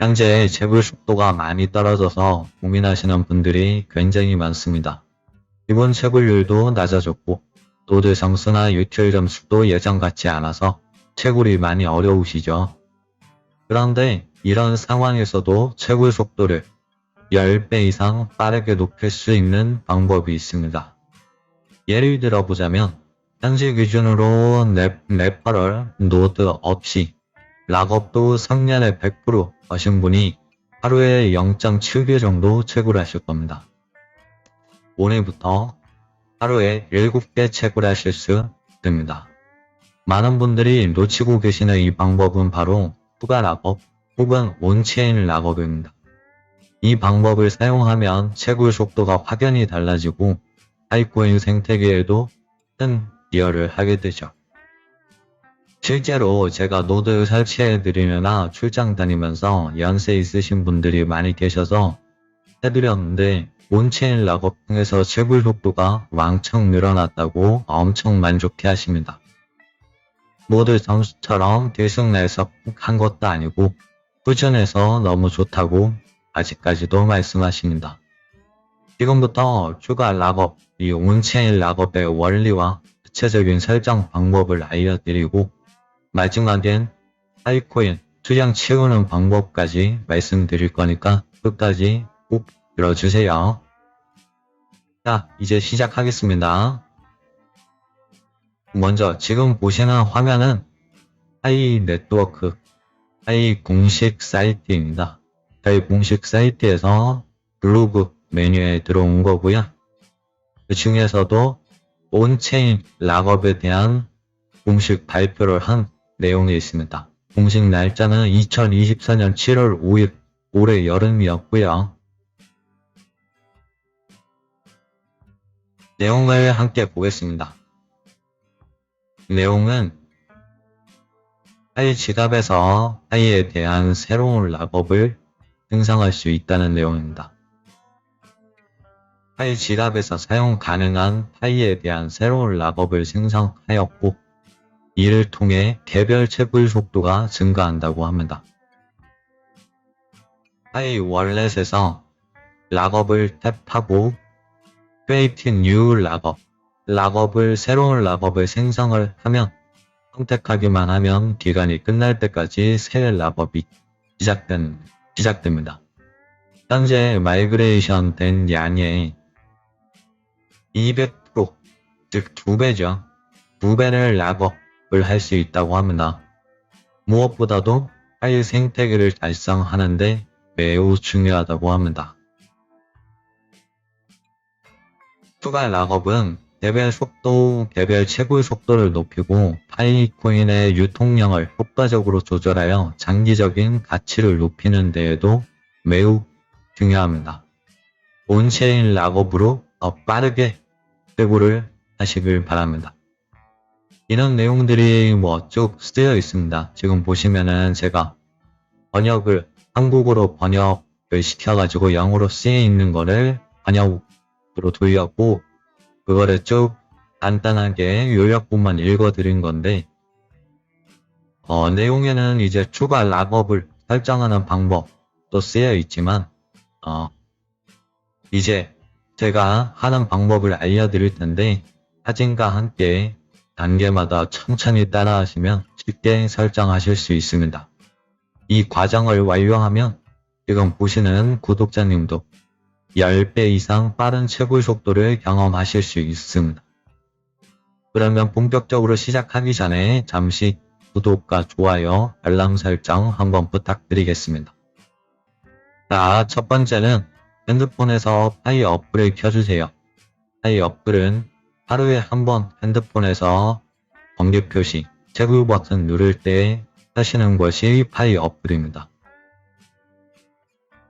현재 재불 속도가 많이 떨어져서 고민하시는 분들이 굉장히 많습니다. 기본 채굴률도 낮아졌고 점수나 유틸 점수도 예전 같지 않아서 채굴이 많이 어려우시죠. 그런데 이런 상황에서도 채굴 속도를 10배 이상 빠르게 높일 수 있는 방법이 있습니다. 예를 들어 보자면 현재 기준으로 랩, 레퍼럴, 노드 없이 락업도 성년에 100% 하신 분이 하루에 0.7개 정도 채굴 하실 겁니다. 오늘부터 하루에 7개 채굴 하실 수 있습니다. 많은 분들이 놓치고 계시는 이 방법은 바로 추가 락업 혹은 온체인 락업입니다. 이 방법을 사용하면 채굴 속도가 확연히 달라지고 하이코인 생태계에도 큰 기여를 하게 되죠. 실제로 제가 노드 설치해드리느라 출장 다니면서 연세 있으신 분들이 많이 계셔서 해드렸는데 온체인 락업 통해서 채굴 속도가 왕창 늘어났다고 엄청 만족해 하십니다. 모두 점수처럼 들쑥날쑥 한 것도 아니고 꾸준해서 너무 좋다고 아직까지도 말씀하십니다. 지금부터 추가 락업, 이 온체인 락업의 원리와 구체적인 설정 방법을 알려드리고 마지막엔 하이코인 투장 채우는 방법까지 말씀드릴 거니까 끝까지 꼭 들어주세요. 자, 이제 시작하겠습니다. 먼저 지금 보시는 화면은 하이 네트워크, 하이 공식 사이트입니다. 저희 공식 사이트에서 블로그 메뉴에 들어온 거고요. 그 중에서도 온체인 락업에 대한 공식 발표를 한 내용이 있습니다. 공식 날짜는 2024년 7월 5일 올해 여름이었고요. 내용을 함께 보겠습니다. 내용은 하이 지갑에서 하이에 대한 새로운 락업을 생성할 수 있다는 내용입니다. 하이 지갑에서 사용 가능한 하이에 대한 새로운 락업을 생성하였고 이를 통해 개별 채굴 속도가 증가한다고 합니다. 하이 월렛에서 락업을 탭하고 Create New 락업, 락업을 새로운 락업을 생성을 하면 선택하기만 하면 기간이 끝날 때까지 새 락업이 시작된, 시작됩니다. 현재 마이그레이션 된 양의 200%, 즉 2배죠. 2배를 락업을 할 수 있다고 합니다. 무엇보다도 파일 생태계를 달성하는데 매우 중요하다고 합니다. 추가 락업은 개별 속도, 개별 채굴 속도를 높이고 파이코인의 유통량을 효과적으로 조절하여 장기적인 가치를 높이는 데에도 매우 중요합니다. 온체인 락업으로 더 빠르게 채굴을 하시길 바랍니다. 이런 내용들이 뭐 쭉 쓰여 있습니다. 지금 보시면은 제가 번역을 한국어로 번역을 시켜가지고 영어로 쓰여 있는 거를 번역으로 돌렸고 그거를 쭉 간단하게 요약본만 읽어드린 건데 어, 내용에는 이제 추가 락업을 설정하는 방법도 쓰여 있지만 어, 이제 제가 하는 방법을 알려드릴 텐데 사진과 함께 단계마다 천천히 따라하시면 쉽게 설정하실 수 있습니다. 이 과정을 완료하면 지금 보시는 구독자님도 10배 이상 빠른 채굴 속도를 경험하실 수 있습니다. 그러면 본격적으로 시작하기 전에 잠시 구독과 좋아요, 알람 설정 한번 부탁드리겠습니다. 자, 첫 번째는 핸드폰에서 파이 어플을 켜주세요. 파이 어플은 하루에 한 번 핸드폰에서 번개 표시, 채굴 버튼 누를 때 하시는 것이 파이 어플입니다.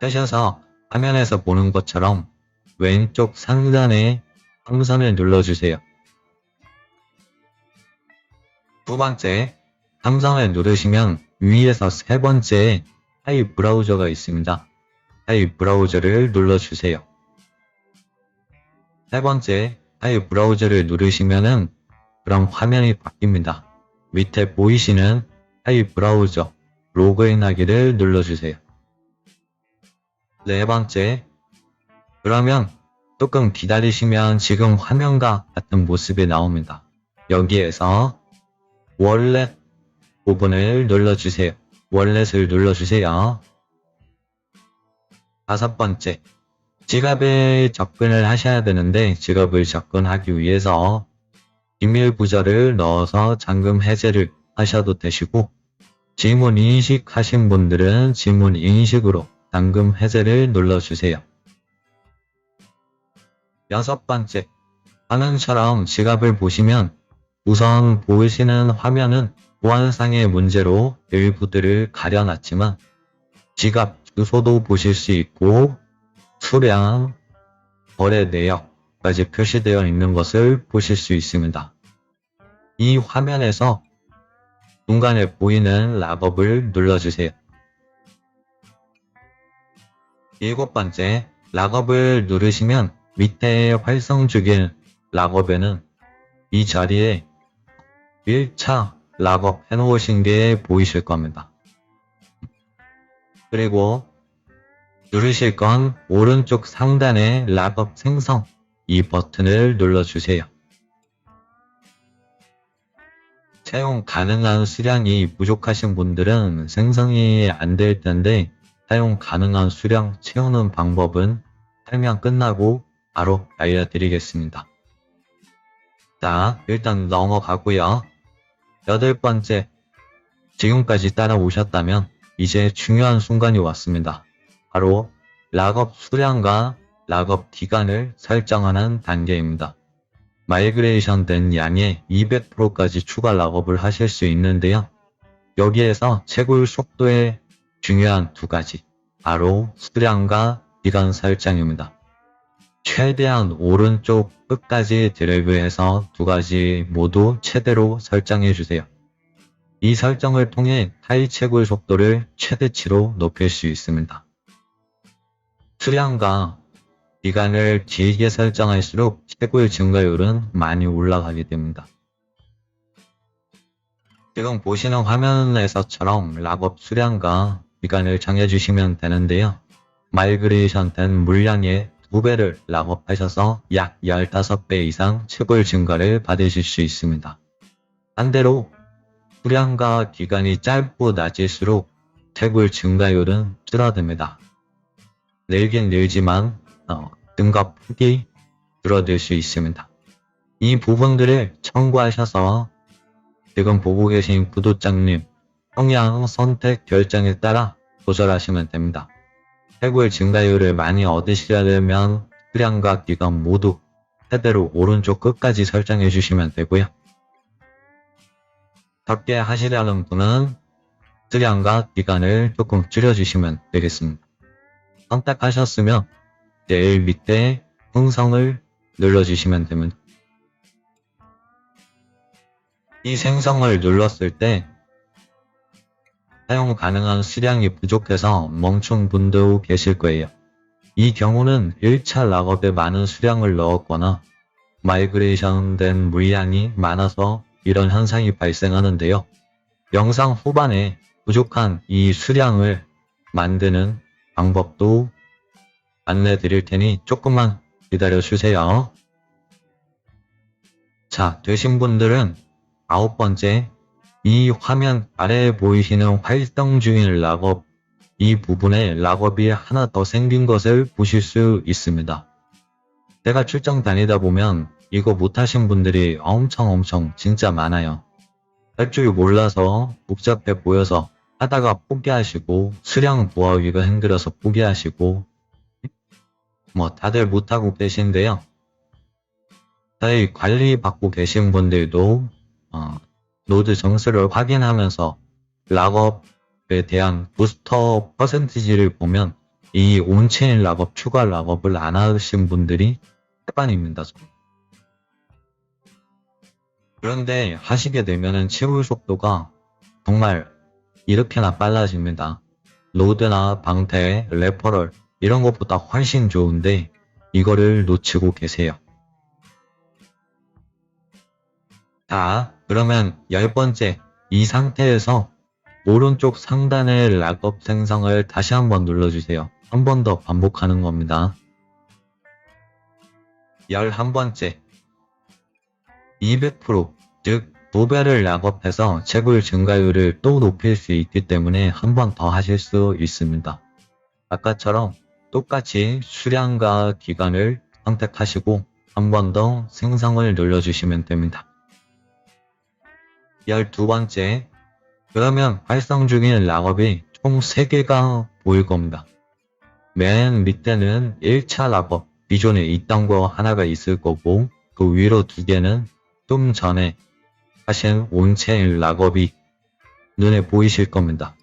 켜셔서 화면에서 보는 것처럼 왼쪽 상단에 함선을 눌러주세요. 두 번째, 함선을 누르시면 위에서 세 번째 하이 브라우저가 있습니다. 하이 브라우저를 눌러주세요. 세 번째, 하이 브라우저를 누르시면은 그럼 화면이 바뀝니다. 밑에 보이시는 하이 브라우저 로그인하기를 눌러주세요. 네 번째. 그러면 조금 기다리시면 지금 화면과 같은 모습이 나옵니다. 여기에서 월렛 부분을 눌러주세요. 월렛을 눌러주세요. 다섯 번째. 지갑에 접근을 하셔야 되는데 지갑을 접근하기 위해서 비밀 부저를 넣어서 잠금 해제를 하셔도 되시고 지문 인식 하신 분들은 지문 인식으로 잠금 해제를 눌러주세요. 여섯 번째, 화면처럼 지갑을 보시면 우선 보이시는 화면은 보안상의 문제로 일부들을 가려놨지만 지갑 주소도 보실 수 있고 수량, 거래 내역까지 표시되어 있는 것을 보실 수 있습니다. 이 화면에서 중간에 보이는 락업을 눌러주세요. 일곱 번째, 락업을 누르시면 밑에 활성 중인 락업에는 이 자리에 1차 락업 해놓으신 게 보이실 겁니다. 그리고 누르실 건 오른쪽 상단의 락업 생성 이 버튼을 눌러주세요. 채용 가능한 수량이 부족하신 분들은 생성이 안 될 텐데 사용 가능한 수량 채우는 방법은 설명 끝나고 바로 알려드리겠습니다. 자, 일단 넘어가고요. 여덟 번째, 지금까지 따라오셨다면 이제 중요한 순간이 왔습니다. 바로 락업 수량과 락업 기간을 설정하는 단계입니다. 마이그레이션 된 양의 200%까지 추가 락업을 하실 수 있는데요. 여기에서 채굴 속도의 중요한 두 가지, 바로 수량과 기간 설정입니다. 최대한 오른쪽 끝까지 드래그해서 두 가지 모두 최대로 설정해 주세요. 이 설정을 통해 타이 채굴 속도를 최대치로 높일 수 있습니다. 수량과 기간을 길게 설정할수록 채굴 증가율은 많이 올라가게 됩니다. 지금 보시는 화면에서처럼 락업 수량과 기간을 정해주시면 되는데요. 마이그레이션 된 물량의 2배를 락업하셔서 약 15배 이상 채굴 증가를 받으실 수 있습니다. 반대로 수량과 기간이 짧고 낮을수록 채굴 증가율은 줄어듭니다. 늘긴 늘지만 어, 등급 폭이 줄어들 수 있습니다. 이 부분들을 참고하셔서 지금 보고 계신 구독자님 성향 선택 결정에 따라 조절하시면 됩니다. 채굴 증가율을 많이 얻으시려면 수량과 기간 모두 최대로 오른쪽 끝까지 설정해 주시면 되고요. 적게 하시려는 분은 수량과 기간을 조금 줄여주시면 되겠습니다. 선택하셨으면 제일 밑에 생성을 눌러주시면 됩니다. 이 생성을 눌렀을 때 사용 가능한 수량이 부족해서 멈춘 분도 계실 거예요. 이 경우는 1차 락업에 많은 수량을 넣었거나 마이그레이션 된 물량이 많아서 이런 현상이 발생하는데요. 영상 후반에 부족한 이 수량을 만드는 방법도 안내 드릴 테니 조금만 기다려 주세요. 자, 되신 분들은 아홉 번째, 이 화면 아래에 보이시는 활동 중인 락업, 이 부분에 락업이 하나 더 생긴 것을 보실 수 있습니다. 제가 출장 다니다 보면 이거 못하신 분들이 엄청 엄청 진짜 많아요. 할 줄 몰라서 복잡해 보여서 하다가 포기하시고 수량 부하기가 힘들어서 포기하시고 뭐 다들 못하고 계신데요. 저희 관리 받고 계신 분들도 어, 노드 정수를 확인하면서 락업에 대한 부스터 퍼센티지를 보면 이 온체인 락업, 추가 락업을 안 하신 분들이 태반입니다. 그런데 하시게 되면 은 채울 속도가 정말 이렇게나 빨라집니다. 로드나 방태, 레퍼럴 이런 것보다 훨씬 좋은데 이거를 놓치고 계세요. 자, 그러면 열 번째, 이 상태에서 오른쪽 상단의 락업 생성을 다시 한번 눌러주세요. 한 번 더 반복하는 겁니다. 11번째 200% 즉, 두 배를 락업해서 채굴 증가율을 또 높일 수 있기 때문에 한 번 더 하실 수 있습니다. 아까처럼 똑같이 수량과 기간을 선택하시고 한 번 더 생성을 눌러주시면 됩니다. 12번째, 그러면 활성 중인 락업이 총 3개가 보일 겁니다. 맨 밑에는 1차 락업, 기존에 있던 거 하나가 있을 거고 그 위로 두 개는 좀 전에 하신 온체인 락업이 눈에 보이실 겁니다.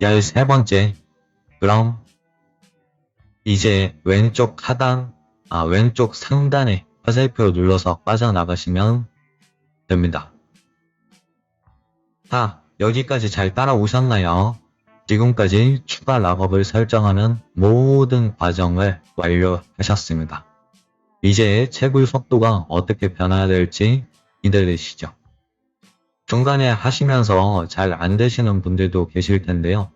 열세 번째, 그럼 이제 왼쪽 하단, 아 왼쪽 상단에 화살표 눌러서 빠져나가시면 됩니다. 자, 여기까지 잘 따라오셨나요? 지금까지 추가 락업을 설정하는 모든 과정을 완료하셨습니다. 이제 채굴 속도가 어떻게 변화해야 될지 기다리시죠. 중간에 하시면서 잘 안 되시는 분들도 계실 텐데요.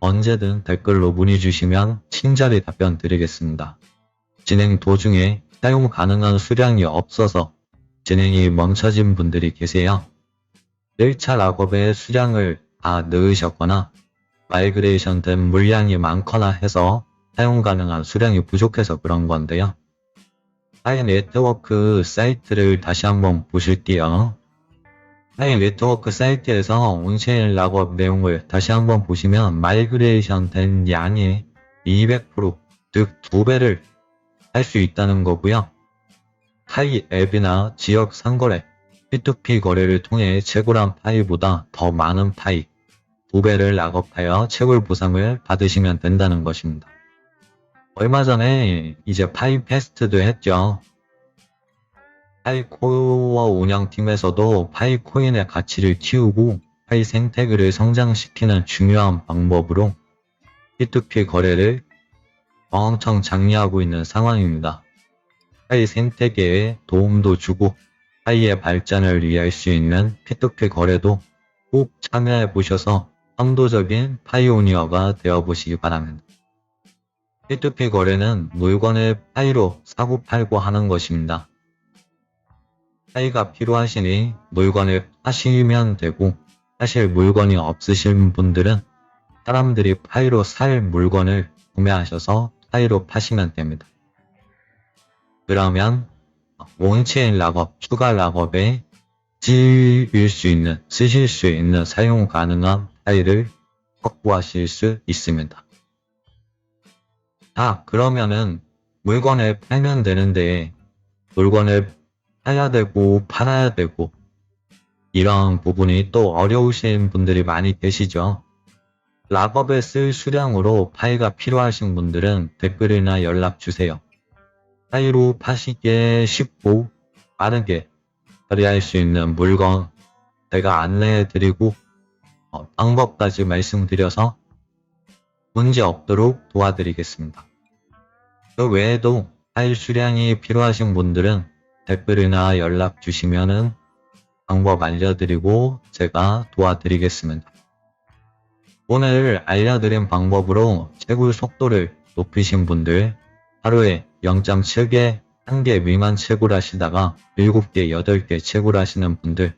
언제든 댓글로 문의 주시면 친절히 답변 드리겠습니다. 진행 도중에 사용 가능한 수량이 없어서 진행이 멈춰진 분들이 계세요. 1차 락업의 수량을 다 넣으셨거나 마이그레이션 된 물량이 많거나 해서 사용 가능한 수량이 부족해서 그런 건데요. 하이 네트워크 사이트를 다시 한번 보실게요. 하이 네트워크 사이트에서 온체인 락업 내용을 다시 한번 보시면 마이그레이션 된 양의 200%, 즉 2배를 할 수 있다는 거고요. 하이 앱이나 지역 상거래, P2P 거래를 통해 채굴한 파이보다 더 많은 파이, 2배를 락업하여 채굴 보상을 받으시면 된다는 것입니다. 얼마 전에 이제 파이 페스트도 했죠. 파이코어 운영팀에서도 파이코인의 가치를 키우고 파이 생태계를 성장시키는 중요한 방법으로 P2P 거래를 엄청 장려하고 있는 상황입니다. 파이 생태계에 도움도 주고 파이의 발전을 위할 수 있는 P2P 거래도 꼭 참여해 보셔서 선도적인 파이오니어가 되어 보시기 바랍니다. P2P 거래는 물건을 파이로 사고 팔고 하는 것입니다. 파이가 필요하시니 물건을 파시면 되고 사실 물건이 없으신 분들은 사람들이 파이로 살 물건을 구매하셔서 파이로 파시면 됩니다. 그러면 원체인 락업, 추가 락업에 지을 수 있는, 쓰실 수 있는 사용 가능한 파일을 확보하실 수 있습니다. 자, 그러면은 물건을 팔면 되는데 물건을 사야 되고 팔아야 되고 이런 부분이 또 어려우신 분들이 많이 계시죠. 락업에 쓸 수량으로 파일가 필요하신 분들은 댓글이나 연락 주세요. 파일로 파시기에 쉽고 빠르게 처리할 수 있는 물건 제가 안내해 드리고 어, 방법까지 말씀드려서 문제 없도록 도와드리겠습니다. 그 외에도 파일 수량이 필요하신 분들은 댓글이나 연락 주시면은 방법 알려드리고 제가 도와드리겠습니다. 오늘 알려드린 방법으로 채굴 속도를 높이신 분들 하루에 0.7개, 1개 미만 채굴하시다가 7개, 8개 채굴하시는 분들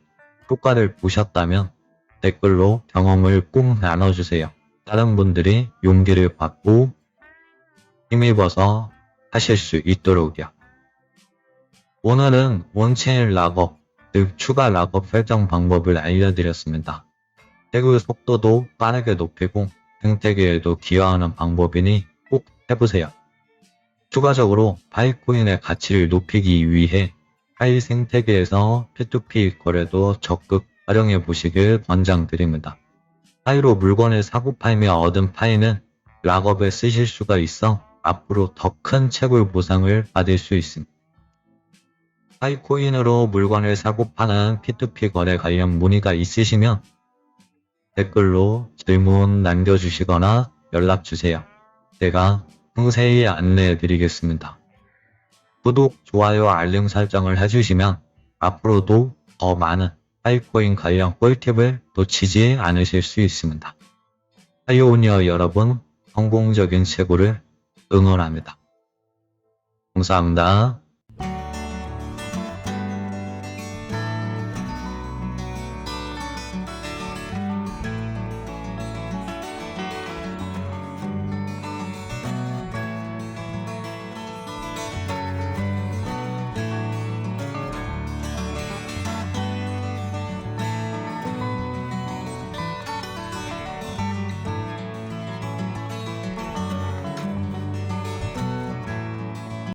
효과를 보셨다면 댓글로 경험을 꼭 나눠주세요. 다른 분들이 용기를 받고 힘입어서 하실 수 있도록요. 오늘은 원체인 락업, 즉 추가 락업 설정 방법을 알려드렸습니다. 채굴 속도도 빠르게 높이고 생태계에도 기여하는 방법이니 꼭 해보세요. 추가적으로 파이코인의 가치를 높이기 위해 파이 생태계에서 P2P 거래도 적극 활용해 보시길 권장드립니다. 파이로 물건을 사고 팔며 얻은 파이는 락업에 쓰실 수가 있어 앞으로 더 큰 채굴 보상을 받을 수 있습니다. 파이코인으로 물건을 사고 파는 P2P 거래 관련 문의가 있으시면 댓글로 질문 남겨주시거나 연락주세요. 제가 상세히 안내해 드리겠습니다. 구독, 좋아요, 알림 설정을 해주시면 앞으로도 더 많은 하이코인 관련 꿀팁을 놓치지 않으실 수 있습니다. 하이오니어 여러분, 성공적인 최고를 응원합니다. 감사합니다.